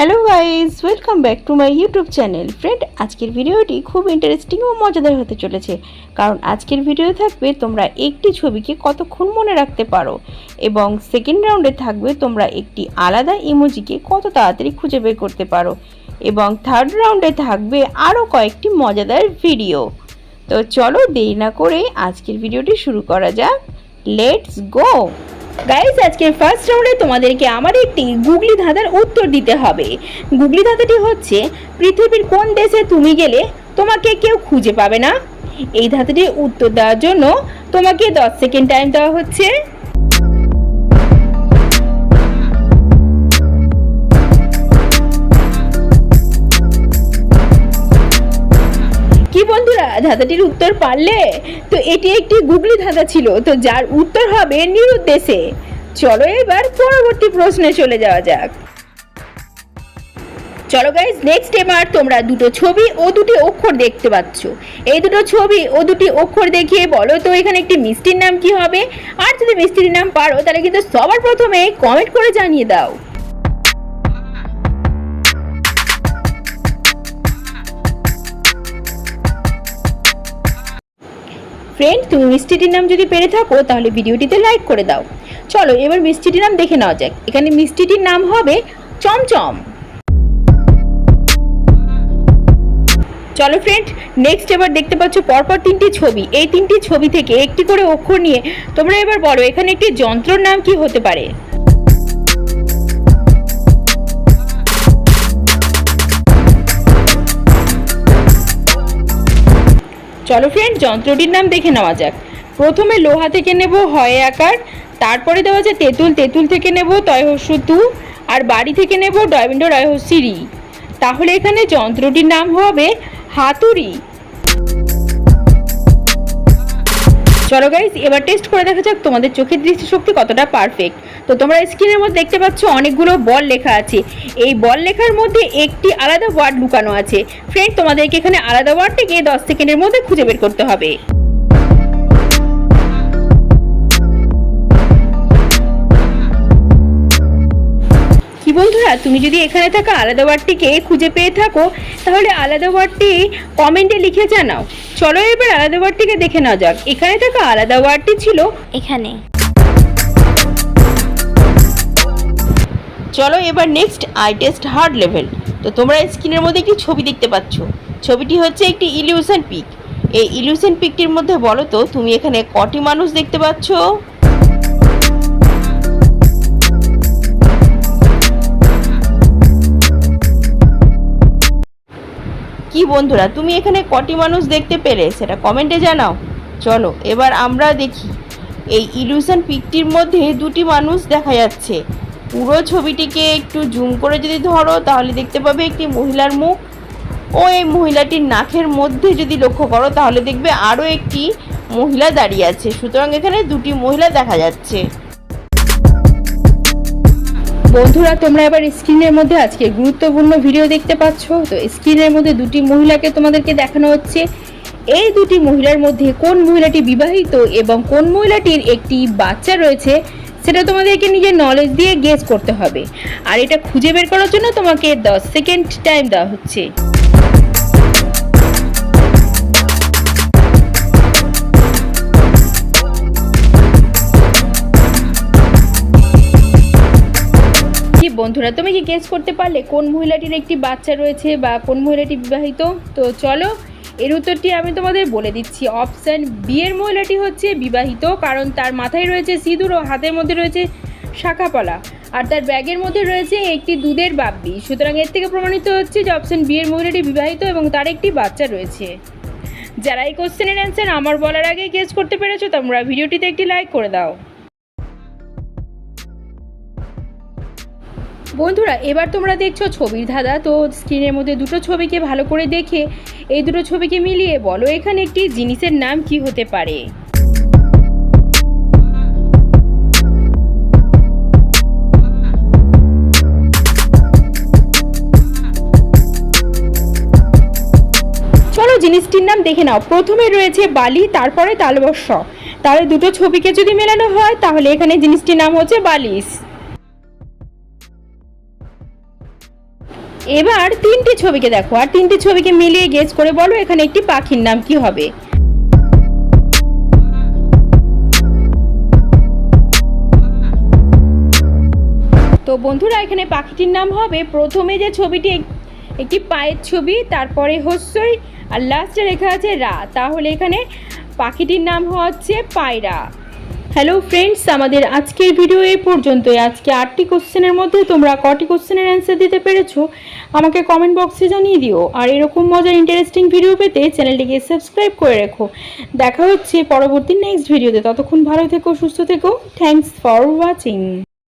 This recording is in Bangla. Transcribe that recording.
Hello guys welcome back to my YouTube channel friend আজকের ভিডিওটি খুব ইন্টারেস্টিং ও মজাদার হতে চলেছে। কারণ আজকের ভিডিও থাকবে তোমরা একটি ছবিকে কতক্ষণ মনে রাখতে পারো এবং সেকেন্ড রাউন্ডে থাকবে তোমরা একটি আলাদা ইমোজিকে কত তাড়াতাড়ি খুঁজে বের করতে পারো এবং থার্ড রাউন্ডে থাকবে আরও কয়েকটি মজাদার ভিডিও তো চলো দেরি না করে আজকের ভিডিওটি শুরু করা যাক। লেটস গো গাইজ আজকের ফার্স্ট রাউন্ডে তোমাদেরকে আমার একটি গুগলি ধাঁধার উত্তর দিতে হবে। গুগলি ধাঁধাটি হচ্ছে, পৃথিবীর কোন দেশে তুমি গেলে তোমাকে কেউ খুঁজে পাবে না? এই ধাঁধাটির উত্তর দেওয়ার জন্য তোমাকে দশ সেকেন্ড টাইম দেওয়া হচ্ছে। ধাঁধাটির উত্তর পারলে? তো এটি একটি গুগলি ধাঁধা ছিল, তো যার উত্তর হবে নিরুদ্দেশে। চলো এবার পরবর্তী প্রশ্নে চলে যাওয়া যাক। চলো গাইজ নেক্সট এবার তোমরা দুটো ছবি ও দুটি অক্ষর দেখতে পাচ্ছ। এই দুটো ছবি ও দুটি অক্ষর দেখিয়ে বলো তো এখানে একটি মিষ্টির নাম কি হবে? আর যদি মিষ্টির নাম পারো, তাহলে কিন্তু সবার প্রথমে কমেন্ট করে জানিয়ে দাও। ফ্রেন্ড তুমি মিষ্টিটির নাম যদি পেরে থাকো, তাহলে ভিডিওটিতে লাইক করে দাও। চলো, এবার মিষ্টিটির নাম দেখে নেওয়া যাক। এখানে মিষ্টিটির নাম হবে চমচম। চলো ফ্রেন্ড নেক্সট এবার দেখতে পাচ্ছ পরপর তিনটি ছবি। এই তিনটি ছবি থেকে একটি করে অক্ষর নিয়ে তোমরা এবার বলো, এখানে একটি যন্ত্রর নাম কি হতে পারে? চলো ফ্রেন্ড যন্ত্রটির নাম দেখে নেওয়া যাক। প্রথমে লোহা থেকে নেব হয় আকার, তারপরে দেওয়া যায় তেঁতুল তেঁতুল থেকে নেব তয়হস্য তু, আর বাড়ি থেকে নেব ডয়বিন্ড রয়হস্যি তাহলে এখানে যন্ত্রটির নাম হবে হাতুড়ি। চলো গাইজ এবার টেস্ট করে দেখা যাক তোমাদের চোখের দৃষ্টিশক্তি কতটা পারফেক্ট তো তোমরা স্ক্রিনের মধ্যে দেখতে পাচ্ছ অনেকগুলো বল লেখা আছে। এই বল লেখার মধ্যে একটি আলাদা ওয়ার্ড লুকানো আছে। ফ্রেন্ড তোমাদেরকে এখানে আলাদা ওয়ার্ডটিকে দশ সেকেন্ডের মধ্যে খুঁজে বের করতে হবে। বন্ধুরা তুমি যদি এখানে থাকা আলাদা ওয়ার্ডটিকে খুঁজে পেয়ে থাকো তাহলে আলাদা ওয়ার্ডটি কমেন্টে লিখে জানাও। চলো এবার আলাদা ওয়ার্ডটিকে দেখে নেওয়া যাক। এখানে থাকা আলাদা ওয়ার্ডটি ছিল? এখানে। চলো এবার next eye test hard level তো তোমরা স্ক্রিনের মধ্যে একটি ছবি দেখতে পাচ্ছ। ছবিটি হচ্ছে একটি ইলিউশন পিক এই ইলিউশন পিকটির মধ্যে বলো তো তুমি এখানে কটি মানুষ দেখতে পাচ্ছ? কি বন্ধুরা, তুমি এখানে কটি মানুষ দেখতে পেলে সেটা কমেন্টে জানাও। চলো, এবার আমরা দেখি। এই ইলিউশন পিকটির মধ্যে দুটি মানুষ দেখা যাচ্ছে। পুরো ছবিটিকে একটু জুম করে যদি ধরো, তাহলে দেখতে পাবে একটি মহিলার মুখ। ও এই মহিলাটির নাকের মধ্যে যদি লক্ষ্য করো, তাহলে দেখবে আরও একটি মহিলা দাঁড়িয়ে আছে। সুতরাং এখানে দুটি মহিলা দেখা যাচ্ছে। বন্ধুরা, তোমরা এবার স্ক্রিনের মধ্যে আজকে গুরুত্বপূর্ণ ভিডিও দেখতে পাচ্ছ। তো স্ক্রিনের মধ্যে দুটি মহিলাকে তোমাদেরকে দেখানো হচ্ছে। এই দুটি মহিলার মধ্যে কোন মহিলাটি বিবাহিত এবং কোন মহিলাটির একটি বাচ্চা রয়েছে, সেটা তোমাদেরকে নিজের নলেজ দিয়ে গেস করতে হবে। আর এটা খুঁজে বের করার জন্য তোমাকে দশ সেকেন্ড টাইম দেওয়া হচ্ছে। কি বন্ধুরা, তুমি কি গেস করতে পারলে কোন মহিলাটির একটি বাচ্চা রয়েছে বা কোন মহিলাটি বিবাহিত? তো চলো, এর উত্তরটি আমি তোমাদের বলে দিচ্ছি। অপশান বিয়ের মহিলাটি হচ্ছে বিবাহিত, কারণ তার মাথায় রয়েছে সিঁদুর ও হাতের মধ্যে রয়েছে শাখাপলা। আর তার ব্যাগের মধ্যে রয়েছে একটি দুধের বাব্বি সুতরাং এর থেকে প্রমাণিত হচ্ছে যে অপশান বিয়ের মহিলাটি বিবাহিত এবং তার একটি বাচ্চা রয়েছে। যারা এই কোশ্চেনের অ্যান্সার আমার বলার আগেই গেস করতে পেরেছ, তোমরা ভিডিওটিতে একটি লাইক করে দাও। বন্ধুরা, এবার তোমরা দেখছ ছবির ধাঁধা। তো স্ক্রিনের মধ্যে দুটো ছবিকে ভালো করে দেখে এই দুটো ছবিকে মিলিয়ে বলো, এখানে একটি জিনিসের নাম কি হতে পারে? জিনিসটির নাম দেখে নাও। প্রথমে রয়েছে বালি, তারপরে তালবস্য। তাহলে দুটো ছবিকে যদি মেলানো হয়, তাহলে এখানে জিনিসটির নাম হচ্ছে বালিশ। এবার তিনটি ছবিকে দেখো, আর তিনটি ছবিকে মিলিয়ে গেজ করে বলো এখানে একটি পাখির নাম কি হবে। তো বন্ধুরা, এখানে পাখিটির নাম হবে। প্রথমে যে ছবিটি একটি পায়ের ছবি, তারপরে হস্যই, আর লাস্টে লেখা আছে রা। তাহলে এখানে পাখিটির নাম হচ্ছে পায়রা। হ্যালো ফ্রেন্ডস আমাদের আজকের ভিডিও এই পর্যন্তই। আজকে আটটি কোশ্চেনের মধ্যে তোমরা কটি কোশ্চেনের অ্যান্সার দিতে পেরেছ, আমাকে কমেন্ট বক্সে জানিয়ে দিও। আর এরকম মজার ইন্টারেস্টিং ভিডিও পেতে চ্যানেলটিকে সাবস্ক্রাইব করে রেখো। দেখা হচ্ছে পরবর্তী নেক্সট ভিডিওতে ততক্ষণ ভালো থেকো, সুস্থ থেকো। Thanks for watching